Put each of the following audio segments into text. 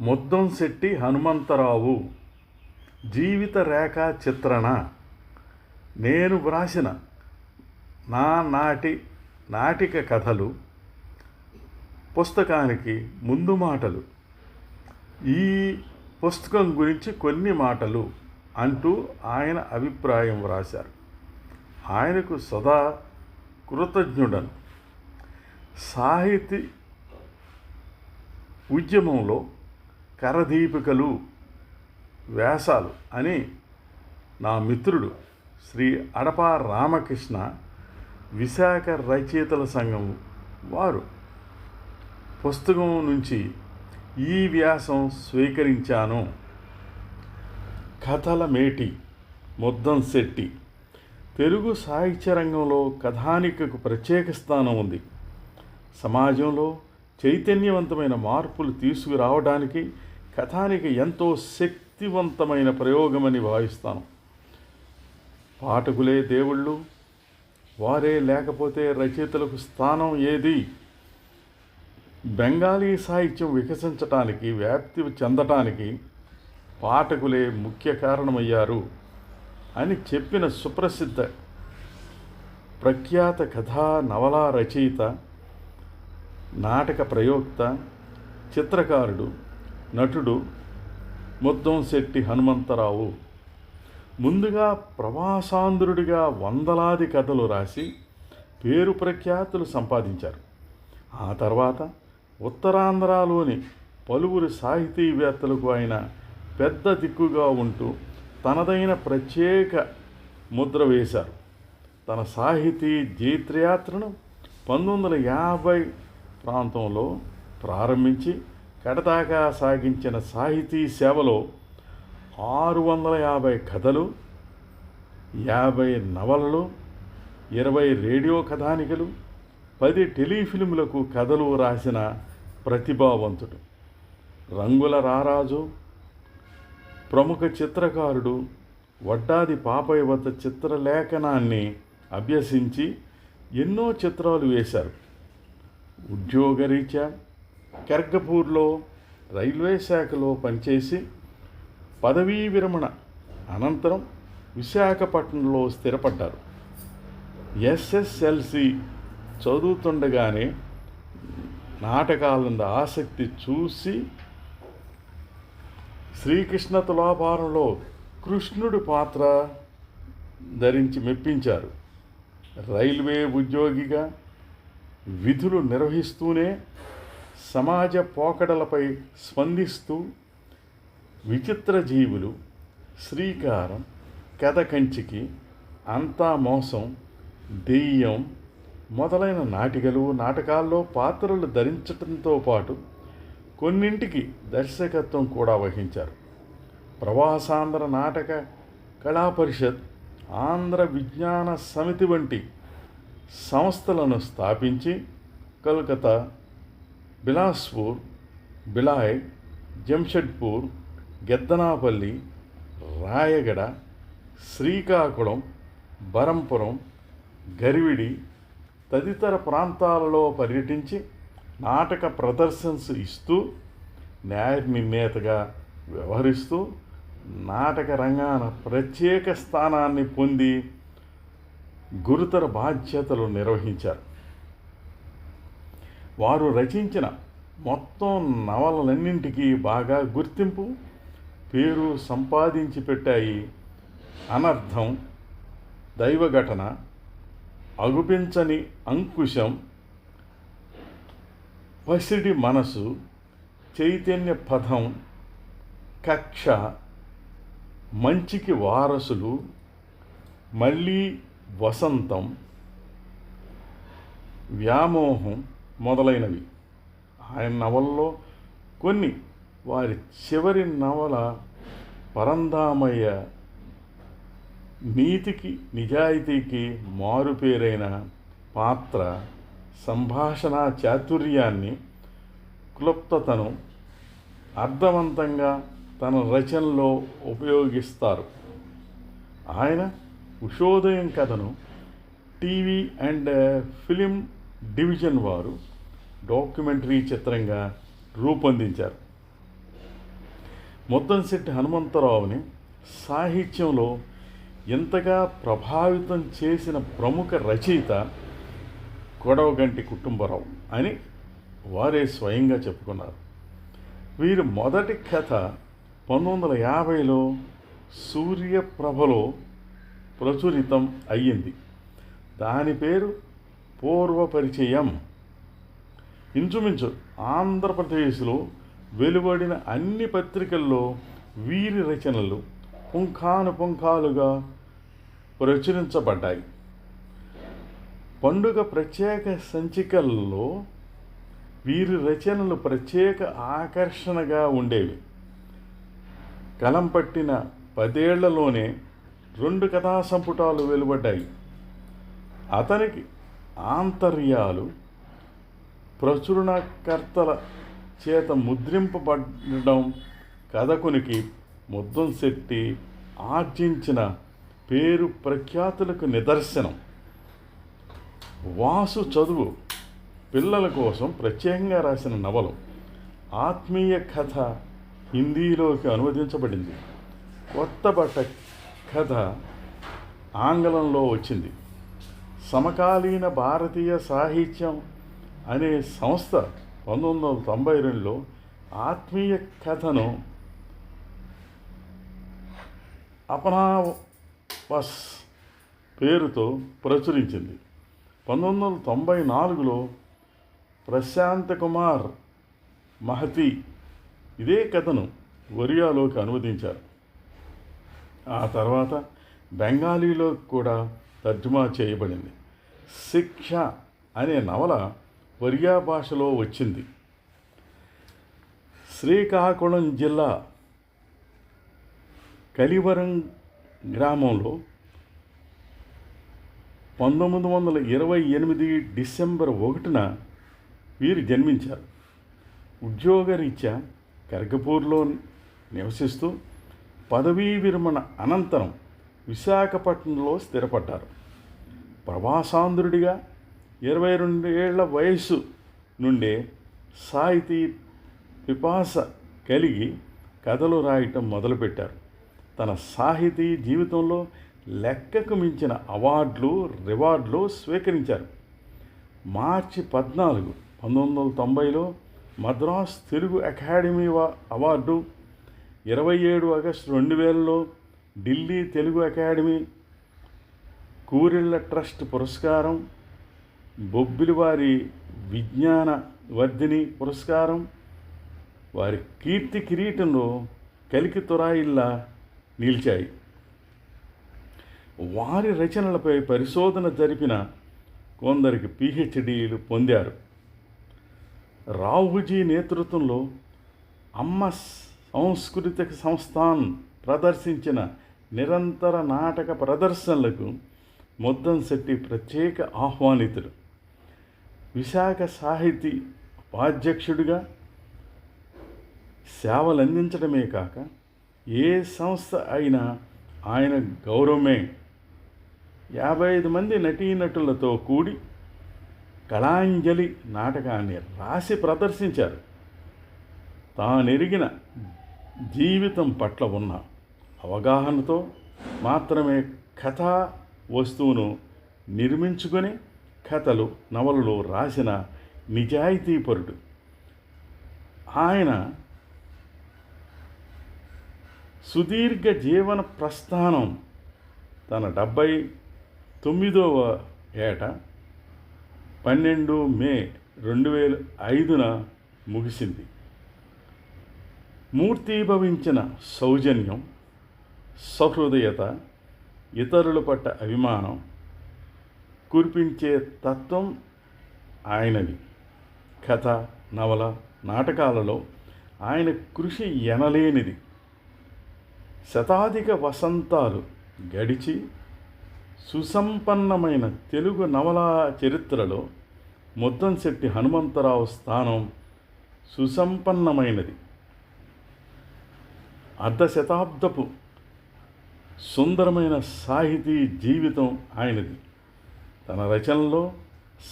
ముద్దంశెట్టి హనుమంతరావు. జీవిత రేఖా చిత్రణ. నేను వ్రాసిన నా నాటి నాటిక కథలు పుస్తకానికి ముందు మాటలు ఈ పుస్తకం గురించి కొన్ని మాటలు అంటూ ఆయన అభిప్రాయం వ్రాశారు. ఆయనకు సదా కృతజ్ఞుడను. సాహితీ ఉద్యమంలో కరదీపికలు వ్యాసాలు అని నా మిత్రుడు శ్రీ అడప రామకృష్ణ విశాఖ రచయితల సంఘం వారు పుస్తకం నుంచి ఈ వ్యాసం స్వీకరించాను. కథల మేటి ముద్దం శెట్టి తెలుగు సాహిత్య రంగంలో కథానికకు ప్రత్యేక స్థానం ఉంది. సమాజంలో చైతన్యవంతమైన మార్పులు తీసుకురావడానికి కథానికి ఎంతో శక్తివంతమైన ప్రయోగమని భావిస్తాను. పాఠకులే దేవుళ్ళు వారే లేకపోతే రచయితలకు స్థానం ఏది? బెంగాలీ సాహిత్యం వికసించటానికి వ్యాప్తి చెందటానికి పాఠకులే ముఖ్య కారణమయ్యారు అని చెప్పిన సుప్రసిద్ధ ప్రఖ్యాత కథా నవలా రచయిత నాటక ప్రయోక్త చిత్రకారుడు నటుడు ముద్దంశెట్టి హనుమంతరావు ముందుగా ప్రవాసాంధ్రుడిగా వందలాది కథలు రాసి పేరు ప్రఖ్యాతులు సంపాదించారు. ఆ తర్వాత ఉత్తరాంధ్రలోని పలువురు సాహితీవేత్తలకు ఆయన పెద్ద దిక్కుగా ఉంటూ తనదైన ప్రత్యేక ముద్ర వేశారు. తన సాహితీ జీత్రయాత్రను పంతొమ్మిది వందల యాభై ప్రాంతంలో ప్రారంభించి కడదాకా సాగించిన సాహితీ సేవలో ఆరు వందల యాభై కథలు యాభై నవలలు ఇరవై రేడియో కథానికలు పది టెలిఫిల్ములకు కథలు రాసిన ప్రతిభావంతుడు. రంగుల రారాజు ప్రముఖ చిత్రకారుడు వడ్డాది పాపయ్య వద్ద చిత్రలేఖనాన్ని అభ్యసించి ఎన్నో చిత్రాలు వేశారు. ఉద్యోగరీత్యా కెర్గపూర్లో రైల్వే శాఖలో పనిచేసి పదవీ విరమణ అనంతరం విశాఖపట్నంలో స్థిరపడ్డారు. ఎస్ఎస్ఎల్సి చదువుతుండగానే నాటకాలంద ఆసక్తి చూసి శ్రీకృష్ణ తులాభారంలో కృష్ణుడి పాత్ర ధరించి మెప్పించారు. రైల్వే ఉద్యోగిగా విధులు నిర్వహిస్తూనే సమాజ పోకడలపై స్పందిస్తూ విచిత్ర జీవులు శ్రీకారం కథ కంచికి అంతా మోసం దెయ్యం మొదలైన నాటికలు నాటకాల్లో పాత్రలు ధరించటంతో పాటు కొన్నింటికి దర్శకత్వం కూడా వహించారు. ప్రవాసాంధ్ర నాటక కళా పరిషత్ ఆంధ్ర విజ్ఞాన సమితి వంటి సంస్థలను స్థాపించి కలకత్తా బిలాస్పూర్ బిలాయ్ జంషెడ్పూర్ గెద్దనాపల్లి రాయగడ శ్రీకాకుళం బరంపురం గరివిడి తదితర ప్రాంతాలలో పర్యటించి నాటక ప్రదర్శన్స్ ఇస్తూ న్యాయ నిర్ణేతగా వ్యవహరిస్తూ నాటక రంగాన ప్రత్యేక స్థానాన్ని పొంది గురుతర బాధ్యతలు నిర్వహించారు. వారు రచించిన మొత్తం నవలలన్నింటికీ బాగా గుర్తింపు పేరు సంపాదించి పెట్టాయి. అనర్థం దైవఘటన అగుపించని అంకుశం పసిడి మనసు చైతన్య పదం కక్ష మంచికి వారసులు మళ్ళీ వసంతం వ్యామోహం మొదలైనవి. ఆయన నవల్లో కొన్ని వారి చివరి నవల పరంధామయ్య నీతికి నిజాయితీకి మారుపేరైన పాత్ర సంభాషణ చాతుర్యాన్ని క్లుప్తతను అర్థవంతంగా తన రచనలో ఉపయోగిస్తారు. ఆయన ఉషోదయం కథను టీవీ అండ్ ఫిలిం డివిజన్ వారు డాక్యుమెంటరీ చిత్రంగా రూపొందించారు. ముద్దంశెట్టి హనుమంతరావుని సాహిత్యంలో ఇంతగా ప్రభావితం చేసిన ప్రముఖ రచయిత గొడవగంటి కుటుంబరావు అని వారే స్వయంగా చెప్పుకున్నారు. వీరి మొదటి కథ పంతొమ్మిది వందల యాభైలో సూర్యప్రభలో ప్రచురితం అయ్యింది. దాని పేరు పూర్వ పరిచయం ఇంచుమించు ఆంధ్రప్రదేశ్లో వెలువడిన అన్ని పత్రికల్లో వీరి రచనలు పుంఖాను పుంఖాలుగా ప్రచురించబడ్డాయి. పండుగ ప్రత్యేక సంచికల్లో వీరి రచనలు ప్రత్యేక ఆకర్షణగా ఉండేవి. కలం పట్టిన పదేళ్ళలోనే రెండు కథా సంపుటాలు వెలువడ్డాయి. అతనికి ఆంతర్యాలు ప్రచురణకర్తల చేత ముద్రింపబడడం కథకునికి ముద్దం శెట్టి ఆర్జించిన పేరు ప్రఖ్యాతులకు నిదర్శనం. వాసు చదువు పిల్లల కోసం ప్రత్యేకంగా రాసిన నవలు. ఆత్మీయ కథ హిందీలోకి అనువదించబడింది. కొత్త బట్ట కథ ఆంగ్లంలో వచ్చింది. సమకాలీన భారతీయ సాహిత్యం అనే సంస్థ పంతొమ్మిది వందల తొంభై రెండులో ఆత్మీయ కథను అపనావస్ పేరుతో ప్రచురించింది. పంతొమ్మిది వందల తొంభై నాలుగులో ప్రశాంత్ కుమార్ మహతి ఇదే కథను ఒరియాలోకి అనువదించారు. ఆ తర్వాత బెంగాలీలో కూడా తర్జుమా చేయబడింది. శిక్ష అనే నవల ఒరియా భాషలో వచ్చింది. శ్రీకాకుళం జిల్లా కలివరం గ్రామంలో పంతొమ్మిది వందల ఇరవై ఎనిమిది డిసెంబర్ ఒకటిన వీరు జన్మించారు. ఉద్యోగరీత్యా కరగపూర్లో నివసిస్తూ పదవీ విరమణ అనంతరం విశాఖపట్నంలో స్థిరపడ్డారు. ప్రవాసాంధ్రుడిగా ఇరవై రెండు ఏళ్ళ వయసు నుండే సాహితీ పిపాస కలిగి కథలు రాయటం మొదలుపెట్టారు. తన సాహితీ జీవితంలో లెక్కకు మించిన అవార్డులు రివార్డులు స్వీకరించారు. మార్చి పద్నాలుగు పంతొమ్మిది వందల తొంభైలో మద్రాస్ తెలుగు అకాడమీ అవార్డు ఇరవై ఏడు ఆగస్టు రెండు వేలలో ఢిల్లీ తెలుగు అకాడమీ కూరిళ్ళ ట్రస్ట్ పురస్కారం బొబ్బిలివారి విజ్ఞాన వర్ధిని పురస్కారం వారి కీర్తి కిరీటంలో కలికి తురాయిల్లా నిలిచాయి. వారి రచనలపై పరిశోధన జరిపిన కొందరికి పిహెచ్డీలు పొందారు. రావుజీ నేతృత్వంలో అమ్మ సాంస్కృతిక సంస్థాన్ ప్రదర్శించిన నిరంతర నాటక ప్రదర్శనలకు ముద్దంశెట్టి ప్రత్యేక ఆహ్వానితుడు. విశాఖ సాహితీ ఉపాధ్యక్షుడిగా సేవలు అందించడమే కాక ఏ సంస్థ అయినా ఆయన గౌరవమే. యాభై ఐదు మంది నటీనటులతో కూడి కళాంజలి నాటకాన్ని రాసి ప్రదర్శించారు. తానెరిగిన జీవితం పట్ల ఉన్న అవగాహనతో మాత్రమే కథా వస్తువును నిర్మించుకొని కథలు నవలలు రాసిన నిజాయితీపరుడు. ఆయన సుదీర్ఘ జీవన ప్రస్థానం తన డెబ్బై తొమ్మిదవ ఏట పన్నెండు మే రెండు వేల ఐదున ముగిసింది. మూర్తీభవించిన సౌజన్యం సహృదయత ఇతరుల పట్ల అభిమానం కురిపించే తత్వం ఆయనది. కథ నవల నాటకాలలో ఆయన కృషి ఎనలేనిది. శతాధిక వసంతాలు గడిచి సుసంపన్నమైన తెలుగు నవలా చరిత్రలో ముద్దంశెట్టి హనుమంతరావు స్థానం సుసంపన్నమైనది. అర్ధ శతాబ్దపు సుందరమైన సాహితీ జీవితం ఆయనది. తన రచనలో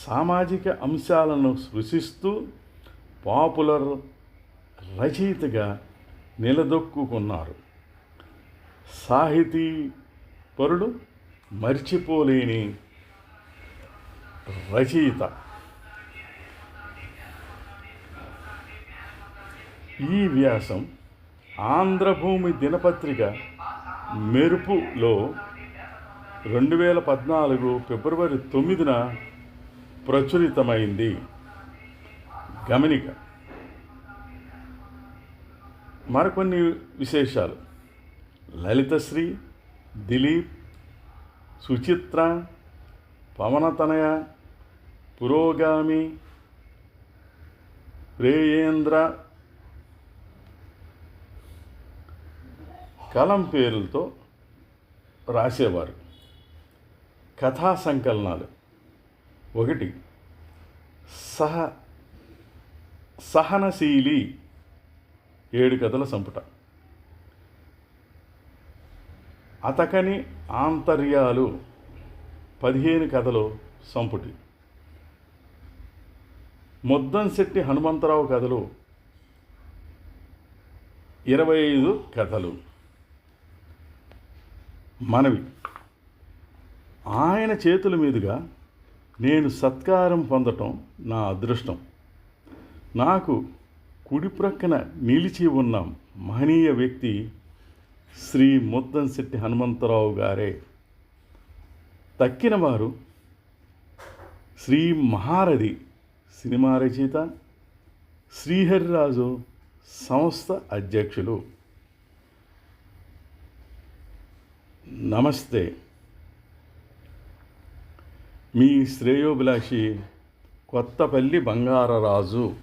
సామాజిక అంశాలను సృశిస్తూ పాపులర్ రచయితగా నిలదొక్కుకున్నారు. సాహితీ పరుడు మర్చిపోలేని రచయిత. ఈ వ్యాసం ఆంధ్రభూమి దినపత్రిక మెరుపులో రెండు వేల పద్నాలుగు ఫిబ్రవరి తొమ్మిదిన ప్రచురితమైంది. గమనిక. మరికొన్ని విశేషాలు. లలితశ్రీ దిలీప్ సుచిత్ర పవనతనయ పురోగామి ప్రేయేంద్ర కలం పేరులతో రాసేవారు. కథా సంకలనాలు. ఒకటి సహ సహనశీలి ఏడు కథల సంపుట. అతకని ఆంతర్యాలు పదిహేను కథలు సంపుటి. ముద్దంశెట్టి హనుమంతరావు కథలు ఇరవై ఐదు కథలు. మనవి. ఆయన చేతుల మీదుగా నేను సత్కారం పొందటం నా అదృష్టం. నాకు కుడి ప్రక్కన నిలిచి ఉన్న మహనీయ వ్యక్తి శ్రీ ముద్దంశెట్టి హనుమంతరావు గారే. తక్కిన వారు శ్రీ మహారథి సినిమా రచయిత శ్రీహరిరాజు సంస్థ అధ్యక్షులు. నమస్తే. మీ శ్రేయోభిలాషి కొత్తపల్లి బంగారరాజు.